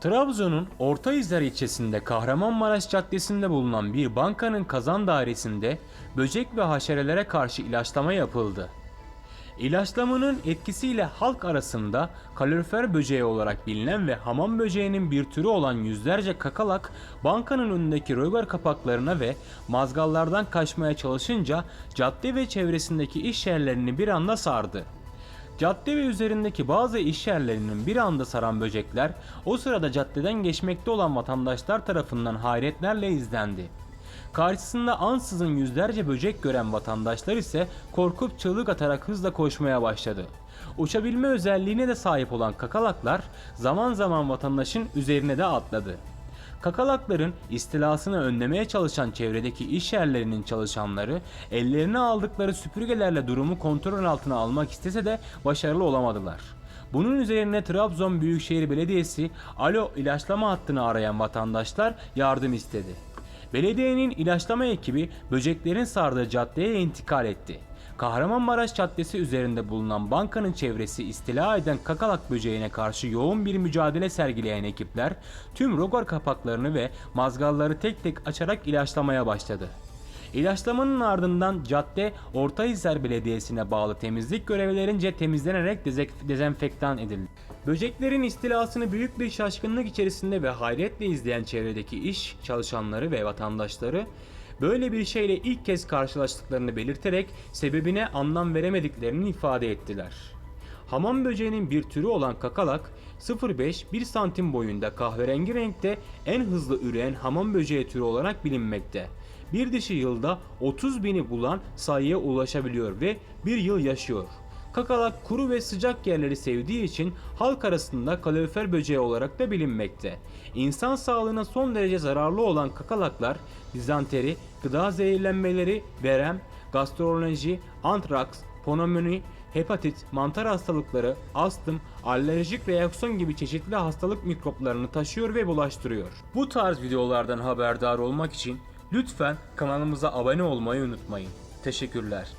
Trabzon'un Ortaizler ilçesinde Kahramanmaraş Caddesi'nde bulunan bir bankanın kazan dairesinde böcek ve haşerelere karşı ilaçlama yapıldı. İlaçlamanın etkisiyle halk arasında kalorifer böceği olarak bilinen ve hamam böceğinin bir türü olan yüzlerce kakalak bankanın önündeki rögar kapaklarına ve mazgallardan kaçmaya çalışınca cadde ve çevresindeki iş yerlerini bir anda sardı. Cadde ve üzerindeki bazı iş yerlerinin bir anda saran böcekler o sırada caddeden geçmekte olan vatandaşlar tarafından hayretlerle izlendi. Karşısında ansızın yüzlerce böcek gören vatandaşlar ise korkup çığlık atarak hızla koşmaya başladı. Uçabilme özelliğine de sahip olan kakalaklar zaman zaman vatandaşın üzerine de atladı. Kakalakların istilasını önlemeye çalışan çevredeki iş yerlerinin çalışanları ellerine aldıkları süpürgelerle durumu kontrol altına almak istese de başarılı olamadılar. Bunun üzerine Trabzon Büyükşehir Belediyesi alo ilaçlama hattını arayan vatandaşlar yardım istedi. Belediyenin ilaçlama ekibi böceklerin sardığı caddeye intikal etti. Kahramanmaraş Caddesi üzerinde bulunan bankanın çevresi istila eden kakalak böceğine karşı yoğun bir mücadele sergileyen ekipler tüm rogor kapaklarını ve mazgalları tek tek açarak ilaçlamaya başladı. İlaçlamanın ardından cadde Ortahisar Belediyesi'ne bağlı temizlik görevlerince temizlenerek dezenfektan edildi. Böceklerin istilasını büyük bir şaşkınlık içerisinde ve hayretle izleyen çevredeki iş çalışanları ve vatandaşları böyle bir şeyle ilk kez karşılaştıklarını belirterek sebebine anlam veremediklerini ifade ettiler. Hamam böceğinin bir türü olan kakalak 0,5-1 santim boyunda kahverengi renkte en hızlı üreyen hamam böceği türü olarak bilinmekte. Bir dişi yılda 30 bini bulan sayıya ulaşabiliyor ve bir yıl yaşıyor. Kakalak kuru ve sıcak yerleri sevdiği için halk arasında kalorifer böceği olarak da bilinmekte. İnsan sağlığına son derece zararlı olan kakalaklar dizanteri, gıda zehirlenmeleri, verem, gastroloji, antraks, pnömoni, hepatit, mantar hastalıkları, astım, alerjik reaksiyon gibi çeşitli hastalık mikroplarını taşıyor ve bulaştırıyor. Bu tarz videolardan haberdar olmak için lütfen kanalımıza abone olmayı unutmayın. Teşekkürler.